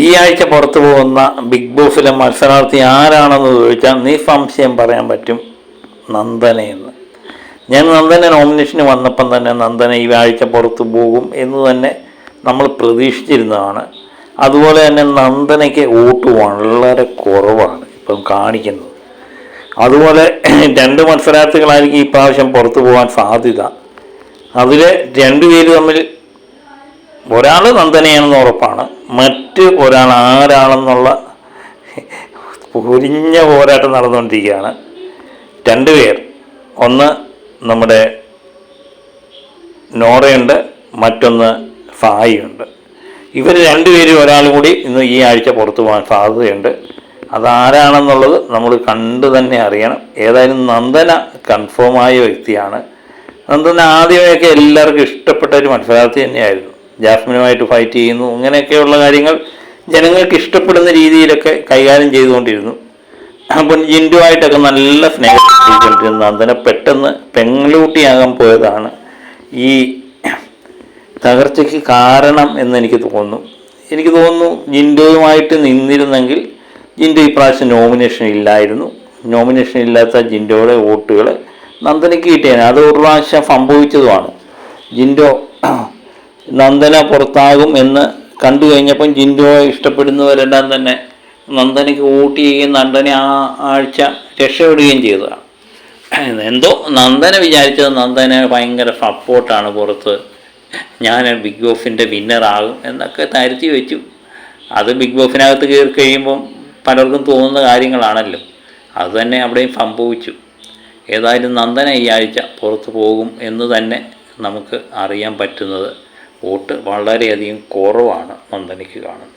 ഈ ആഴ്ച പുറത്തു പോകുന്ന ബിഗ് ബോസിലെ മത്സരാർത്ഥി ആരാണെന്ന് ചോദിച്ചാൽ നീ സംശയം പറയാൻ പറ്റും നന്ദനയെന്ന് ഞാൻ നന്ദന നോമിനേഷന് വന്നപ്പം തന്നെ നന്ദന ഈ ആഴ്ച പുറത്തു പോകും എന്ന് തന്നെ നമ്മൾ പ്രതീക്ഷിച്ചിരുന്നതാണ്. അതുപോലെ തന്നെ നന്ദനയ്ക്ക് വോട്ട് വളരെ കുറവാണ് ഇപ്പം കാണിക്കുന്നത്. അതുപോലെ രണ്ട് മത്സരാർത്ഥികളായിരിക്കും ഈ പ്രാവശ്യം പുറത്തു പോകാൻ സാധ്യത. അതിൽ രണ്ടുപേര് തമ്മിൽ ഒരാൾ നന്ദനയാണെന്ന് ഉറപ്പാണ്. മറ്റ് ഒരാൾ ആരാണെന്നുള്ള പൊരിഞ്ഞ പോരാട്ടം നടന്നുകൊണ്ടിരിക്കുകയാണ്. രണ്ടുപേർ ഒന്ന് നമ്മുടെ നോറയുണ്ട് മറ്റൊന്ന് ഫായിയുണ്ട്. ഇവർ രണ്ടുപേരും ഒരാൾ കൂടി ഇന്ന് ഈ ആഴ്ച പുറത്തു പോകാൻ സാധ്യതയുണ്ട്. അതാരാണെന്നുള്ളത് നമ്മൾ കണ്ടു തന്നെ അറിയണം. ഏതായാലും നന്ദന കൺഫേമായ വ്യക്തിയാണ്. നന്ദന ആദ്യമൊക്കെ എല്ലാവർക്കും ഇഷ്ടപ്പെട്ട ഒരു മത്സരാർത്ഥി തന്നെയായിരുന്നു. ജാസ്മിനുമായിട്ട് ഫൈറ്റ് ചെയ്യുന്നു. അങ്ങനെയൊക്കെയുള്ള കാര്യങ്ങൾ ജനങ്ങൾക്ക് ഇഷ്ടപ്പെടുന്ന രീതിയിലൊക്കെ കൈകാര്യം ചെയ്തുകൊണ്ടിരുന്നു. അപ്പം ജിൻഡുവായിട്ടൊക്കെ നല്ല സ്നേഹം ചെയ്തുകൊണ്ടിരുന്ന നന്ദന പെട്ടെന്ന് പെങ്ങളൂട്ടിയാകാൻ പോയതാണ്. ഈ തകർച്ചയ്ക്ക് കാരണം എന്ന് എനിക്ക് തോന്നുന്നു. എനിക്ക് തോന്നുന്നു ജിൻഡോയുമായിട്ട് നിന്നിരുന്നെങ്കിൽ ജിൻഡോ ഇപ്രാവശ്യം നോമിനേഷൻ ഇല്ലായിരുന്നു. നോമിനേഷൻ ഇല്ലാത്ത ജിൻഡോയുടെ വോട്ടുകൾ നന്ദനയ്ക്ക് കിട്ടിയാണ് അത് ഒരു പ്രാവശ്യം സംഭവിച്ചതുമാണ്. ജിൻഡോ നന്ദന പുറത്താകും എന്ന് കണ്ടു കഴിഞ്ഞപ്പം ജിൻഡോയെ ഇഷ്ടപ്പെടുന്നവരെല്ലാം തന്നെ നന്ദനയ്ക്ക് വോട്ട് ചെയ്യുകയും നന്ദനെ ആ ആഴ്ച രക്ഷപ്പെടുകയും ചെയ്തതാണ്. എന്തോ നന്ദന വിചാരിച്ചത് നന്ദന ഭയങ്കര സപ്പോർട്ടാണ് പുറത്ത്. ഞാൻ ബിഗ് ബോസിന്റെ വിന്നറാകും എന്നൊക്കെ തരുത്തി വെച്ചു. അത് ബിഗ് ബോസിനകത്ത് കയറി കഴിയുമ്പം പലർക്കും തോന്നുന്ന കാര്യങ്ങളാണല്ലോ. അത് തന്നെ അവിടെയും സംഭവിച്ചു. ഏതായാലും നന്ദന ഈ ആഴ്ച പുറത്തു പോകും എന്ന് തന്നെ നമുക്ക് അറിയാൻ പറ്റുന്നത്. വോട്ട് വളരെയധികം കുറവാണ് നന്ദനയ്ക്ക് കാണുന്നത്.